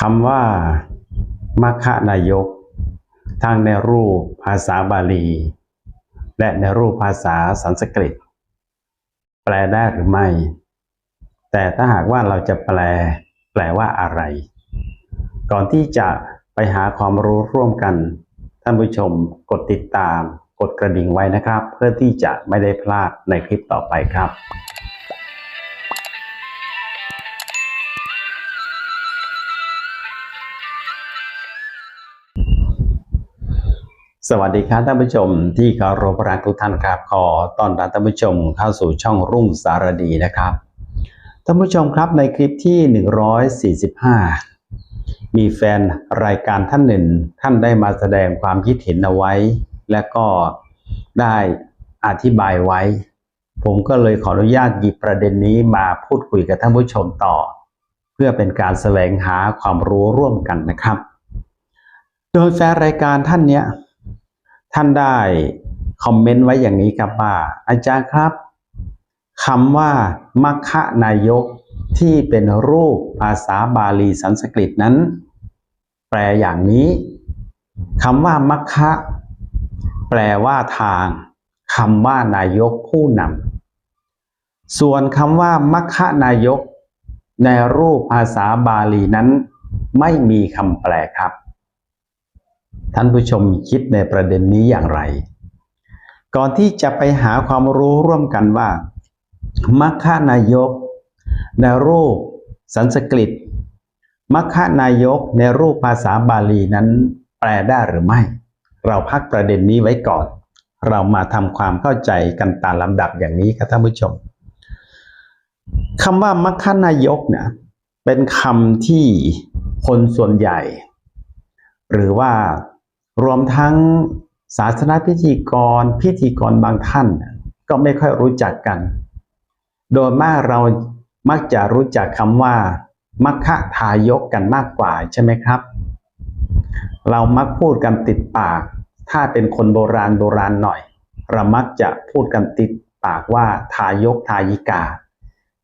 คำว่ามัคคนายก ทั้งในรูปภาษาบาลี และในรูปภาษาสันสกฤต แปลได้หรือไม่ แต่ถ้าหากว่าเราจะแปล แปลว่าอะไร ก่อนที่จะไปหาความรู้ร่วมกัน ท่านผู้ชมกดติดตาม กดกระดิ่งไว้นะครับ เพื่อที่จะไม่ได้พลาดในคลิปต่อไปครับ สวัสดีครับท่านผู้ชมที่เคารพรักทุกท่านครับขอต้อนรับท่านผู้ชมเข้าสู่ช่องรุ่งสารดีนะครับท่านผู้ชมครับในคลิปที่ 145 มีแฟนรายการท่านหนึ่ง ท่านได้มาแสดงความคิดเห็นเอาไว้ และก็ได้อธิบายไว้ ผมก็เลยขออนุญาตหยิบประเด็นนี้มาพูดคุยกับท่านผู้ชมต่อ เพื่อเป็นการแสวงหาความรู้ร่วมกันนะครับ โดยแฟนรายการท่านเนี้ย ท่านได้คอมเมนต์ไว้อย่างนี้ครับว่า อาจารย์ครับคำว่ามัคคนายกที่เป็นรูปภาษาบาลีสันสกฤตนั้น แปลอย่างนี้คำว่ามัคคะแปลว่าทางคำว่านายกผู้นำส่วนคำว่ามัคคนายก ในรูปภาษาบาลีนั้น ไม่มีคำแปลครับ ท่านผู้ชมคิดในประเด็นนี้อย่างไร ก่อนที่จะไปหาความรู้ร่วมกันว่า มัคคานายก ในรูปสันสกฤต มัคคานายกในรูปภาษาบาลีนั้นแปลได้หรือไม่ เราพักประเด็นนี้ไว้ก่อน เรามาทำความเข้าใจกันตามลำดับอย่างนี้ครับท่านผู้ชมคำว่ามัคคานายกเนี่ยเป็นคำที่คนส่วนใหญ่ หรือว่า รวมทั้งศาสนาพิธีกรพิธีกรบางท่าน ก็ไม่ค่อยรู้จักกัน โดยมากเรามักจะรู้จักคำว่า มัคคะทายกกันมากกว่าใช่ไหมครับ เรามักพูดกันติดปาก ถ้าเป็นคนโบราณโบราณหน่อย เรามักจะพูดกันติดปากว่าทายกทายิกา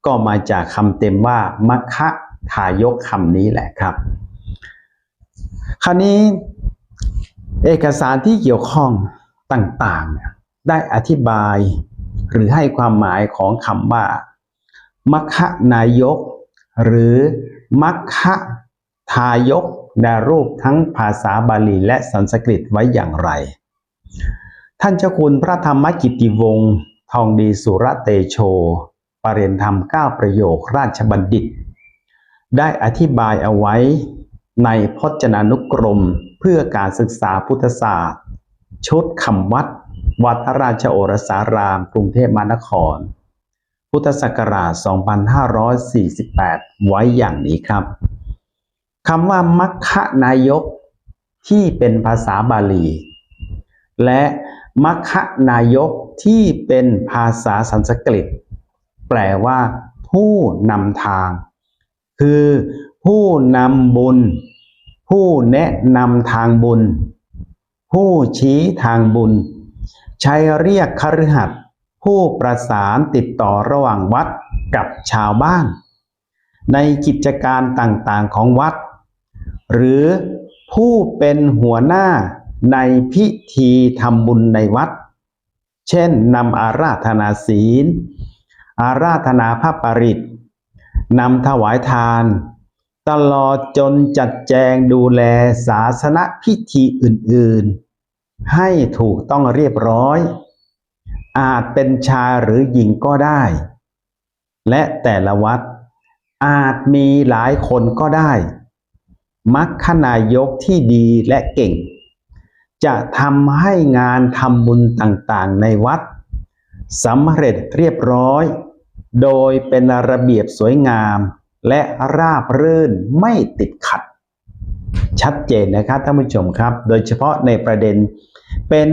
ก็มาจากคำเต็มว่า มัคคะทายกคำนี้แหละครับ คราวนี้ เอกสารที่เกี่ยวข้องต่างๆ ได้อธิบายหรือให้ความหมายของคำว่ามัคคนายก หรือมัคคะทายกในรูปทั้งภาษาบาลีและสันสกฤตไว้อย่างไร ท่านเจ้าคุณพระธรรมกิติวงศ์ทองดีสุรเตโชปรริยนธรรม 9 ประโยคราชบัณฑิต ได้อธิบายเอาไว้ในพจนานุกรม เพื่อการศึกษาพุทธศาสตร์ ชุดคำวัด วัดราชโอรสาราม กรุงเทพมหานคร พุทธศักราช 2548 ไว้อย่างนี้ครับคำว่ามัคคนายกที่เป็นภาษาบาลี และมัคคนายกที่เป็นภาษาสันสกฤต แปลว่า ผู้นำทาง คือผู้นำบุญ ผู้แนะนำทางบุญ ผู้ชี้ทางบุญ ใช้เรียกคฤหัสถ์ผู้ประสานติดต่อระหว่างวัดกับชาวบ้าน ในกิจการต่างๆของวัด หรือผู้เป็นหัวหน้าในพิธีทำบุญในวัด เช่นนำอาราธนาศีล อาราธนาพระปริตนำถวายทาน ตลอดจนจัดแจงดูแลศาสนพิธีอื่นๆ ให้ถูกต้องเรียบร้อย อาจเป็นชายหรือหญิงก็ได้ และแต่ละวัดอาจมีหลายคนก็ได้ มัคคนายกที่ดีและเก่ง จะทำให้งานทำบุญต่างๆ ในวัดสำเร็จเรียบร้อย โดยเป็นระเบียบสวยงาม และราบรื่นไม่ติดขัด ชัดเจนนะครับท่านผู้ชมครับ โดยเฉพาะในประเด็นเป็น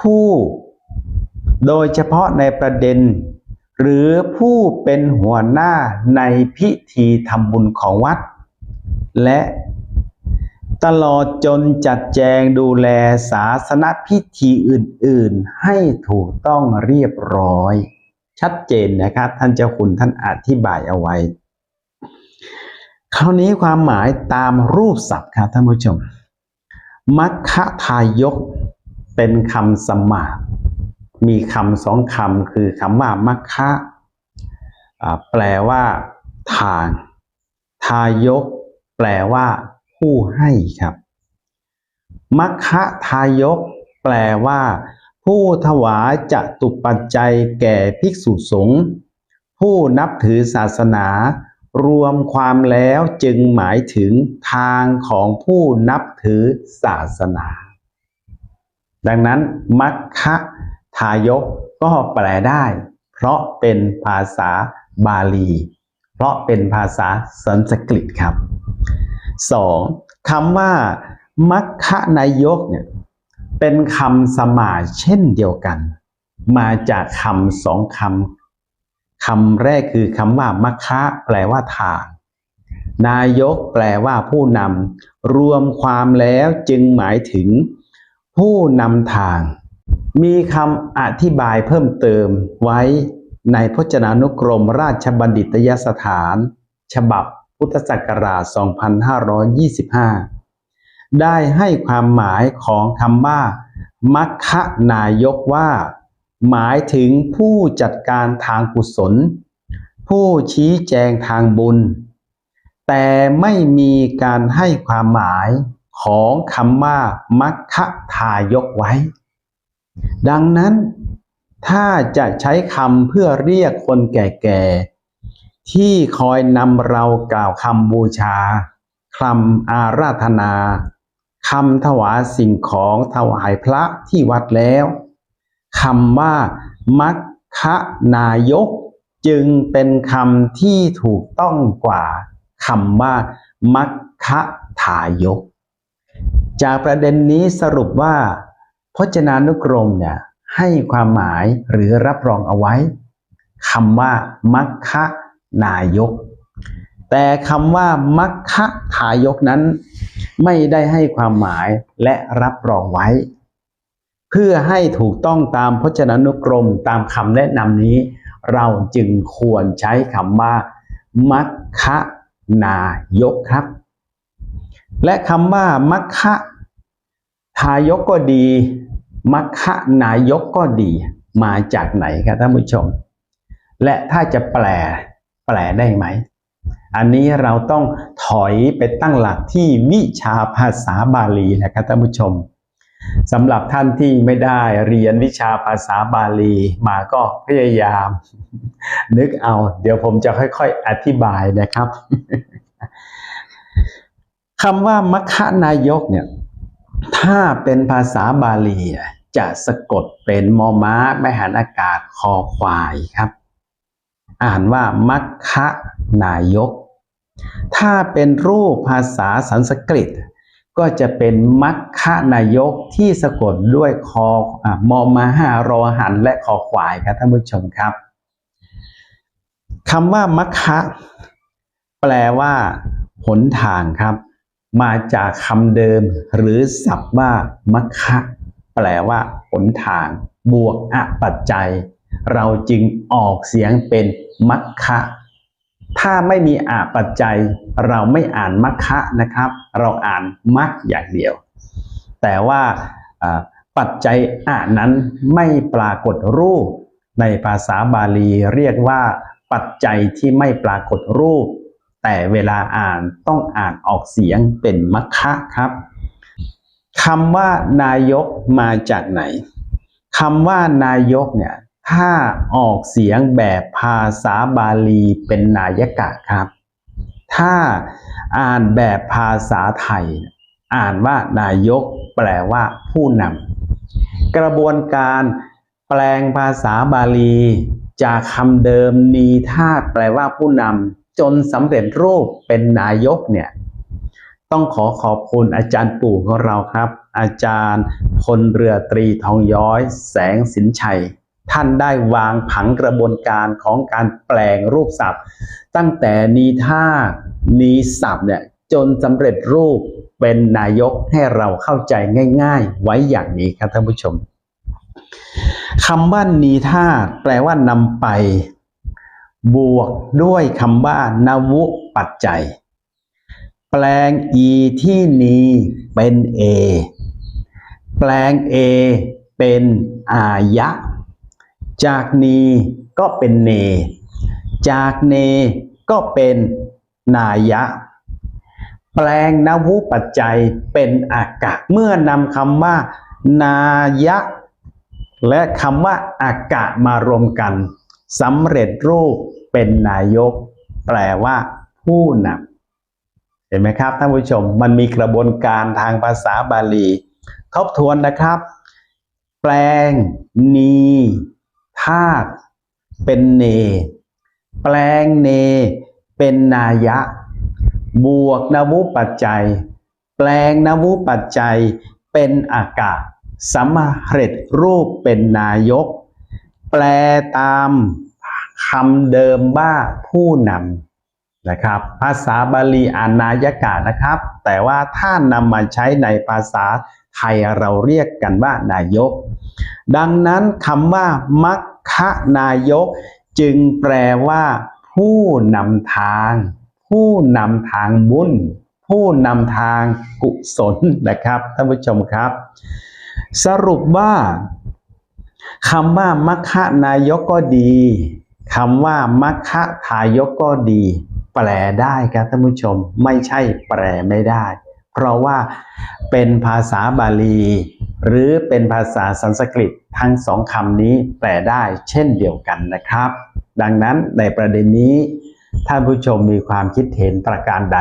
ผู้ โดยเฉพาะในประเด็น หรือผู้เป็นหัวหน้าในพิธีทำบุญของวัด และตลอดจนจัดแจงดูแลศาสนพิธีอื่น ๆ ให้ถูกต้องเรียบร้อย ชัดเจนนะครับ ท่านเจ้าคุณท่านอธิบายเอาไว้ คราวนี้ความหมายตามรูปศัพท์ครับท่านผู้ชม มัคคะทายกเป็นคำสมมาตรมีคำสองคำคือคำว่ามัคคะแปลว่า ทางทายก แปลว่า ผู้ให้ครับ มัคคะทายก แปลว่า ผู้ถวายจะตุปัจจัยแก่ภิกษุสงฆ์ผู้นับถือศาสนา รวมความแล้วจึงหมายถึงทางของผู้นับถือศาสนา ดังนั้น มัคคะทายกก็แปลได้ เพราะเป็นภาษาบาลี เพราะเป็นภาษาสันสกฤตครับ 2. คำว่า มัคคะนายกเนี่ยเป็นคำสมาเช่นเดียวกัน มาจากคำสองคำ คำแรกคือคำว่ามัคคะแปลว่าทาง นายกแปลว่าผู้นำรวมความแล้วจึงหมายถึง ผู้นำทาง มีคำอธิบายเพิ่มเติมไว้ในพจนานุกรมราชบัณฑิตยสถาน ฉบับพุทธศักราช 2525 ได้ให้ความหมายของคำว่ามัคคะนายกว่า หมายถึงผู้จัดการทางกุศล ผู้ชี้แจงทางบุญ แต่ไม่มีการให้ความหมายของคำว่ามัคคทายกไว้ ดังนั้นถ้าจะใช้คำเพื่อเรียกคนแก่ๆ ที่คอยนำเรากล่าวคำบูชาคำอาราธนาคำถวายสิ่งของถวายพระที่วัดแล้ว คำว่ามัคคนายก จึงเป็นคำที่ถูกต้องกว่าคำว่ามัคคทายก จากประเด็นนี้สรุปว่า พจนานุกรมเนี่ยให้ความหมายหรือรับรองเอาไว้คำว่ามัคคนายก แต่คำว่ามัคคทายกนั้น ไม่ได้ให้ความหมายและรับรองไว้ เพื่อให้ถูกต้องตามพจนานุกรมตามคำแนะนำนี้ เราจึงควรใช้คำว่ามัคคะนายกครับ และคำว่ามัคคะทายกก็ดีมัคคะนายกก็ดี มาจากไหนครับท่านผู้ชม และถ้าจะแปลแปลได้ไหม อันนี้เราต้องถอยไปตั้งหลักที่วิชาภาษาบาลีนะครับท่านผู้ชม สำหรับท่านที่ไม่ได้เรียนวิชาภาษาบาลีมาก็พยายาม นึกเอา เดี๋ยวผมจะค่อยๆ อธิบายนะครับคำว่ามัคคนายกเนี่ย ถ้าเป็นภาษาบาลีจะสะกดเป็นมอม้าไม่หันอากาศคอควายครับ อ่านว่ามัคคนายก ถ้าเป็นรูปภาษาสันสกฤต ก็จะเป็นมัคคะนายกที่สะกดด้วยคออมอมาห้ารอหันและคอควายครับท่านผู้ชมครับคำว่ามัคคะแปลว่า หนทางครับ มาจากคำเดิม หรือศัพท์ว่ามัคคะแปลว่า หนทาง บวกอปัจจัย เราจึงออกเสียงเป็นมัคคะ ถ้าไม่มีอาปัจจัย เราไม่อ่านมัคคะนะครับ เราอ่านมัคอย่างเดียว แต่ว่าปัจจัยอ่านนั้นไม่ปรากฏรูป ในภาษาบาลีเรียกว่า ปัจจัยที่ไม่ปรากฏรูป แต่เวลาอ่านต้องอ่านออกเสียงเป็นมัคคะครับคำว่านายกมาจากไหนคำว่านายกเนี่ย ถ้าออกเสียงแบบภาษาบาลีเป็นนายกะครับ ถ้าอ่านแบบภาษาไทย อ่านว่านายก แปลว่าผู้นำกระบวนการแปลงภาษาบาลี จากคำเดิมนีธาตุแปลว่าผู้นำจนสำเร็จรูปเป็นนายกเนี่ยต้องขอขอบคุณอาจารย์ปู่ของเราครับ อาจารย์พลเรือตรีทองย้อย แสงสินชัย ท่านได้วางผังกระบวนการของการแปลงรูปศัพท์ ตั้งแต่นีท่านีศัพท์เนี่ยจนสำเร็จรูปเป็นนายกให้เราเข้าใจง่าย ๆ ไว้อย่างนี้ครับท่านผู้ชมคำว่านีท่าแปลว่านำไป บวกด้วยคำว่านาวุปัจจัย แปลง e ที่นีเป็น a แปลง a เป็นอายะ จากนีก็เป็นเน จากเนก็เป็นนายะ แปลงนวุปัจจัยเป็นอากะ เมื่อนำคำว่า นายะ และคำว่าอากะมารวมกันสำเร็จรูปเป็นนายก แปลว่าผู้นำเห็นไหมครับท่านผู้ชมมันมีกระบวนการทางภาษาบาลี ทบทวนนะครับ แปลงนี ธาตุเป็นเน แปลงเน เป็นนายะ บวกนวุปัจจัย แปลงนวุปัจจัย เป็นอากาศสำเร็จรูปเป็นนายก แปลตามคำเดิมว่าผู้นำนะครับ ภาษาบาลีอานนายกะนะครับ แต่ว่าถ้านำมาใช้ในภาษาไทยเราเรียกกันว่านายก ดังนั้นคำว่า มัคคนายก จึงแปลว่า ผู้นำทาง ผู้นำทางบุญ ผู้นำทางกุศลนะครับท่านผู้ชมครับ สรุปว่าคำว่ามัคคนายกก็ดีคำว่ามัคคะทายกก็ดี แปลได้ครับท่านผู้ชม ไม่ใช่แปลไม่ได้ เพราะว่าเป็นภาษาบาลี หรือเป็นภาษาสันสกฤตทั้งสองคำนี้แปลได้เช่นเดียวกันนะครับ ดังนั้นในประเด็นนี้ ท่านผู้ชมมีความคิดเห็นประการใด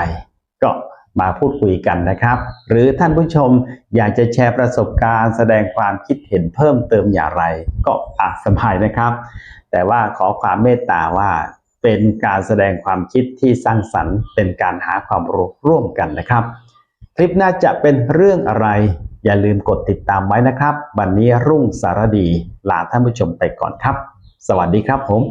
ก็มาพูดคุยกันนะครับ หรือท่านผู้ชมอยากจะแชร์ประสบการณ์ แสดงความคิดเห็นเพิ่มเติมอย่างไร ก็ตาสบายนะครับ แต่ว่าขอความเมตตาว่าเป็นการแสดงความคิดที่สร้างสรรค์ เป็นการหาความรู้ร่วมกันนะครับ คลิปหน้าจะเป็นเรื่องอะไร อย่าลืมกดติดตามไว้นะครับ วันนี้รุ่งสารดีลาท่านผู้ชมไปก่อนครับ สวัสดีครับผม